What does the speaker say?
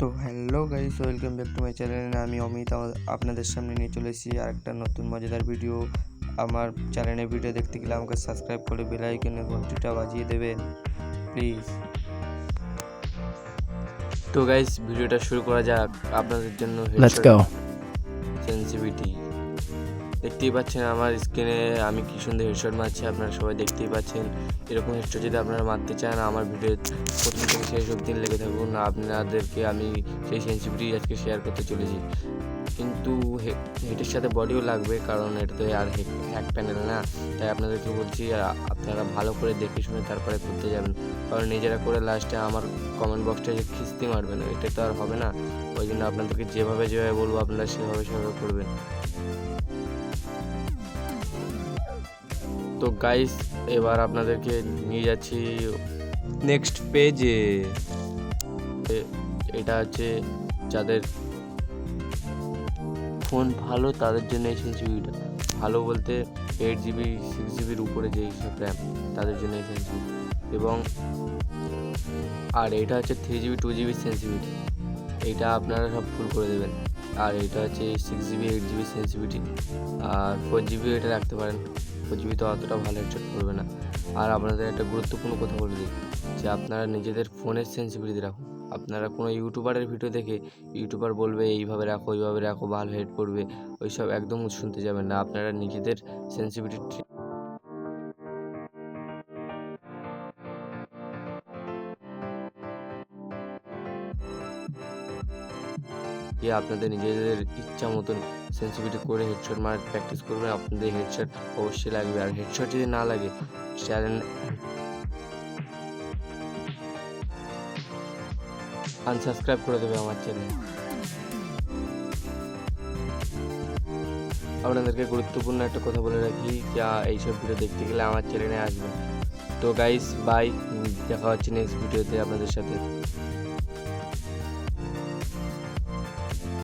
তো hello guys welcome back to my channel. আমি অমিত আপনাদের সামনে নিয়ে চলে এসেছি আর একটা নতুন মজাদার ভিডিও। আমার চ্যানেলের ভিডিও দেখতে গেলে আমাকে সাবস্ক্রাইব করে বেল আইকনের ঘন্টিটা বাজিয়ে দেবেন প্লিজ। তো গাইস ভিডিওটা শুরু করা যাক আপনাদের জন্য লেটস গো সেন্সিভিটি দেখতেই পাচ্ছেন আমার স্ক্রিনে আমি কি সুন্দর হেডশট মারছি, আপনারা সবাই দেখতেই পাচ্ছেন। এরকম হেডশট যদি আপনারা মারতে চান, আমার ভিডিও প্রথম থেকে শেষ অবধি লেগে থাকুন। আপনাদেরকে আমি সেই সেন্সিভিটি আজকে শেয়ার করতে চলেছি। কিন্তু হেডের সাথে বডিও লাগবে, কারণ এটা তো আর হ্যাক প্যানেল না। তাই আপনাদেরকে বলছি আপনারা ভালো করে দেখে শুনে তারপরে করতে যাবেন। কারণ নিজেরা করে লাস্টে আমার কমেন্ট বক্সটা যে খিস্তি মারবেন এটা তো আর হবে না। ওই জন্য আপনাদেরকে যেভাবে যেভাবে বলব, আপনারা সেভাবে সেভাবে করবেন। তো গাইস এবার আপনাদেরকে নিয়ে যাচ্ছি নেক্সট পেজে এটা হচ্ছে যাদের ফোন ভালো তাদের জন্য এই সেন্সিভিটিটা ভালো বলতে এইট জিবি সিক্স জিবির উপরে যেই সব র্যাম তাদের জন্য এই সেন্সিভিটি এবং আর এটা হচ্ছে three GB two GB sensitivity এইটা আপনারা সব ফুল করে দেবেন। আর এটা হচ্ছে six GB eight GB sensitivity আর ফোর জিবি এটা রাখতে পারেন। ফোর তো অতটা ভালো হেডশট করবে না। আর আপনাদের একটা গুরুত্বপূর্ণ কথা বলে দিই, যে আপনারা নিজেদের ফোনের সেন্সিবিলিটি রাখুন। আপনারা কোনো ইউটিউবারের ভিডিও দেখে ইউটিউবার বলবে, এইভাবে রাখো, ওইভাবে রাখো, ভালো হেড পড়বে ওইসব একদম শুনতে যাবেন না। আপনারা নিজেদের সেন্সিভিটি দিয়ে আপনাদের নিজেদের ইচ্ছা মতন সেন্সিভিটি করে হেডশট মারার প্র্যাকটিস করবেন, আপনাদের হেডশট অবশ্যই লাগবে। আর হেডশট যদি না লাগে চ্যানেল আনসাবস্ক্রাইব করে দেবে আমার চ্যানেল আপনাদেরকে গুরুত্বপূর্ণ একটা কথা বলে রাখি, যা এইসব ভিডিও দেখতে গেলে আমার চ্যানেলে আসবেন তো গাইস বাই দেখা হচ্ছে নেক্সট ভিডিওতে আপনাদের সাথে।